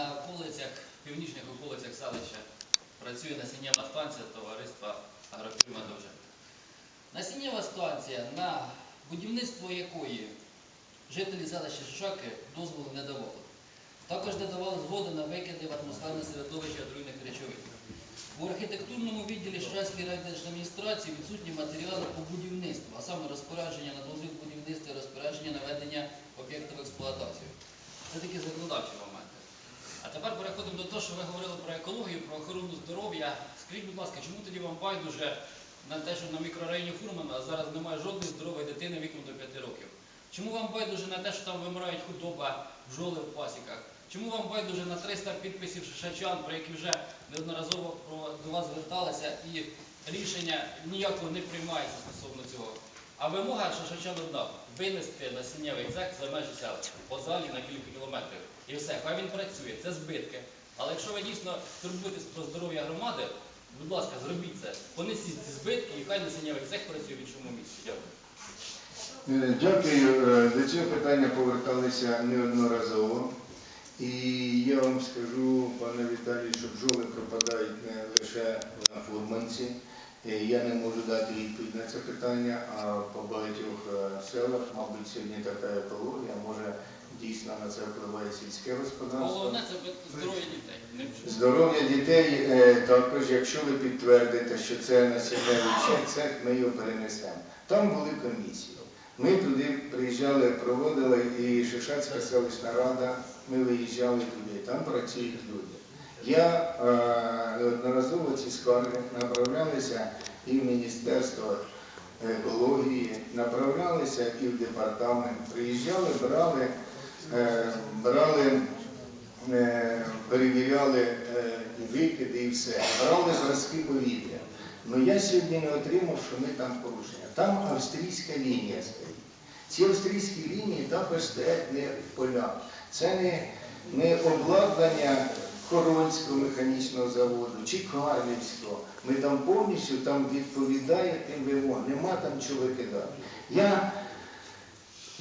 на околицях, північних околицях селища працює насіннєва станція товариства Агрофірма Довжен. Насіннєва станція, на будівництво якої жителі селища Шишаки дозволу не давали. Також не давали згоди на викиди в атмосферне середовище отруйних речовин. У архітектурному відділі Шишацької райдержадміністрації відсутні матеріали по будівництву, а саме розпорядження на дозвіл будівництва і розпорядження на ведення об'єктів експлуатацію. Це такі законодавчі моменти. А тепер переходимо до того, що ви говорили про екологію, про охорону здоров'я. Скажіть, будь ласка, чому тоді вам байдуже на те, що на мікрорайоні Фурмана зараз немає жодної здорової дитини віком до 5 років? Чому вам байдуже на те, що там вимирають худоба, бжоли в пасіках? Чому вам байдуже на 300 підписів шишачан, про які вже неодноразово до вас зверталися, і рішення ніякого не приймається стосовно цього? А вимога шишачан одна – винести насіннєвий цех за межі села по залі на кілька кілометрів. І все, хай він працює, це збитки. Але якщо ви дійсно турбуєтесь про здоров'я громади, будь ласка, зробіть це. Понесіть ці збитки і хай насіннєвий цех працює в іншому місці. Дякую. Е, Дякую. Е, До цього питання поверталися неодноразово. І я вам скажу, пане Віталій, що бджоли пропадають не лише на фурманці. Е, Я не можу дати відповідь на це питання, а по багатьох е, селах, мабуть, сьогодні така екологія, може дійсно на це впливає сільське господарство. Головне це здоров'я дітей. Здоров'я дітей е, також, якщо ви підтвердите, що це насінневий цех, ми його перенесемо. Там були комісії. Ми туди приїжджали, проводили і Шишацька селищна рада, ми виїжджали туди, там працюють люди. Я е, неодноразово ці скарги направлялися і в Міністерство екології, направлялися і в департамент. Приїжджали, брали, е, брали е, перевіряли і викиди і все, брали зразки повітря. Ну я сьогодні не отримав, що ми там порушення. Там австрійська лінія стоїть. Ці австрійські лінії також стоять не в полях. Це не, не обладнання Хорольського механічного заводу чи Карлівського. Ми там повністю там відповідає тим вимогам. Нема там чого викидати. Я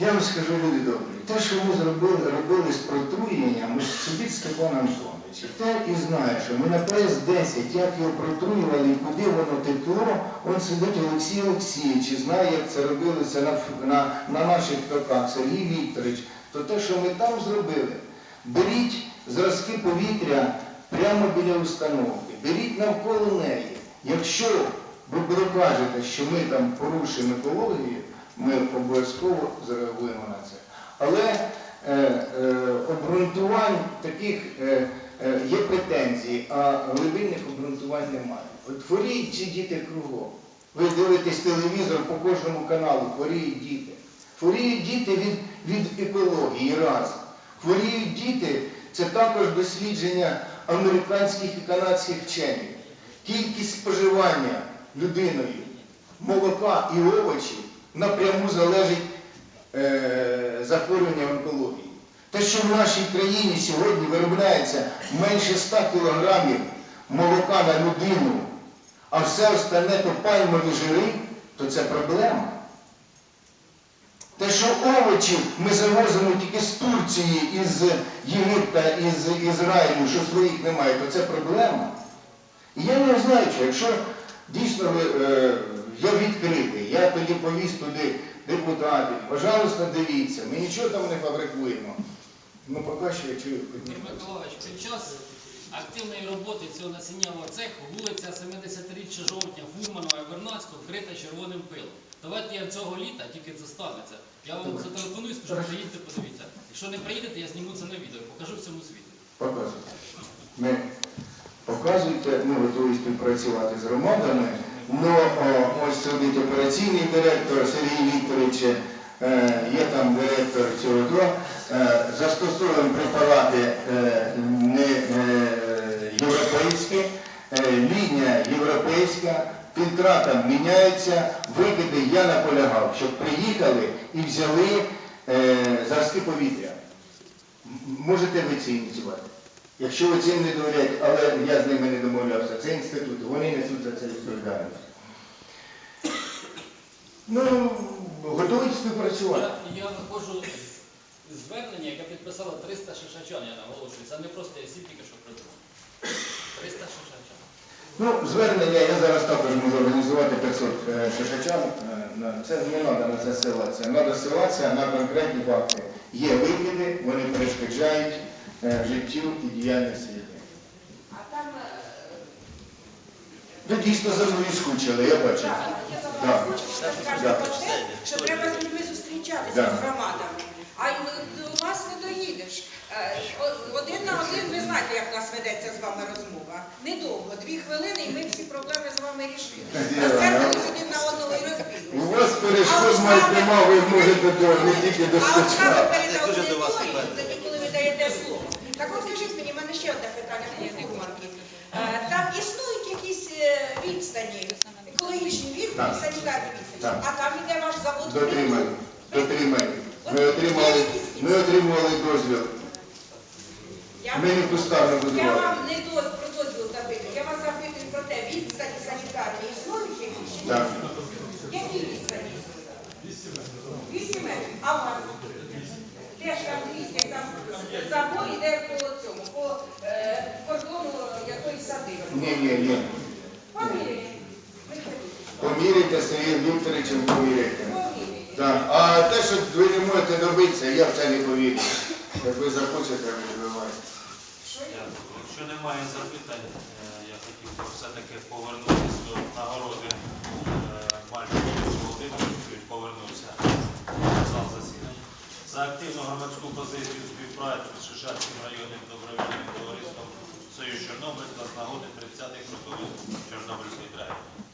я вам скажу, люди добрі, те, що ми зробили, робили з протруєнням, сидить Степан Антонович, те і знає, що ми на ПС-10, як його протруювали куди воно текло, он сидить Олексій Олексійович знає, як це робилося на, на, на наших токах, Сергій Вікторович, то те, що ми там зробили, беріть зразки повітря прямо біля установки, беріть навколо неї. Якщо ви докажете, що ми там порушуємо екологію, ми обов'язково зреагуємо на це. Але е, е, обґрунтувань таких е, е, є претензії, а глибинних обґрунтувань немає. От хворіють ці діти кругом. Ви дивитесь телевізор по кожному каналу, хворіють діти. Хворіють діти від, від екології раз. Хворіють діти це також дослідження американських і канадських вчених. Кількість споживання людиною молока і овочів напряму залежить е, захворювання онкології. Те, що в нашій країні сьогодні виробляється менше 100 кілограмів молока на людину, а все остальне то пальмові жири, то це проблема. Те, що овочів ми завозимо тільки з Турції, із Єгипта, із Ізраїлю, що своїх немає, то це проблема. І я не знаю, що якщо дійсно ви, е, я відкритий, я тоді повіз туди депутатів, пожалуйста, дивіться, ми нічого там не фабрикуємо. Ну, поки що я чую. Миколаївич, під час активної роботи цього насіннєвого цеху вулиця 70-річчя жовтня Фурманова і Вернадського вкрита червоним пилом. Давайте я цього літа, тільки це станеться. Я вам зателефоную, скажу, приїдьте, подивіться. Якщо не приїдете, я зніму це на відео, покажу всьому світу. Показуйте. Ми показуйте, ми готові співпрацювати з громадами. Ну, ось сидить операційний директор Сергій Вікторович, е, є там директор цього ДРО. Е, застосовуємо препарати е, не європейські, лінія європейська, фільтра там міняються, викиди я наполягав, щоб приїхали і взяли е, зразки повітря. Можете ви це ініціювати? Якщо ви цим не довіряєте, але я з ними не домовлявся, це інститут, вони несуть за це відповідальність. Ну, готові співпрацювати. Я, виходжу звернення, яке підписало 300 шишачан, я наголошую. Це не просто я сів тільки що придумав. 300 шишачан. Ну, звернення я зараз також можу організувати 500 е, шишачан. Е, Це не треба на це ссилатися. Треба ссилатися на конкретні факти. Є викиди, вони перешкоджають е, життю і діяльності людей. А там Ви дійсно за мною скучили, я бачу. так, я те, що треба з людьми зустрічатися з громадами. А до вас не доїдеш. Один на один, ви знаєте, як у нас ведеться з вами розмова. Недовго, дві хвилини, і ми всі проблеми з вами рішили. На одного і У вас перешкод мають нема, ви можете до, не тільки до А от перед аудиторією, тоді, коли ви даєте слово. Так от скажіть мені, в мене ще одне питання пані Марки. Там існують якісь е, відстані, екологічні відстані, санітарні відстані, а там іде ваш завод. Дотримані. Дотримані. Ми отримали, ми отримали дозвіл. Я, Ми не кустарно я вам не дозвіл запитую, я вас запитую про те, відстані санітарні існують якісь? чи ні? Так. Які відстані? 8 метрів. А у вас? Теж там 200, там забор йде по цьому, по е, кордону якоїсь садиби. Ні, ні, ні. Поміряйте. Поміряйте Сергій Вікторовичем, поміряйте. Так. А те, що ви не можете добитися, я в це не повірю. Як ви захочете, ви? Дякую. Якщо немає запитань, е, я хотів би все-таки повернутися до нагороди е, Мальчика Володимировичу і повернувся в зал засідання. За активну громадську позицію співпрацю з Шишацьким районним добровільним товариством Союз Чорнобильська з нагоди 30-х років Чорнобильської трагедії.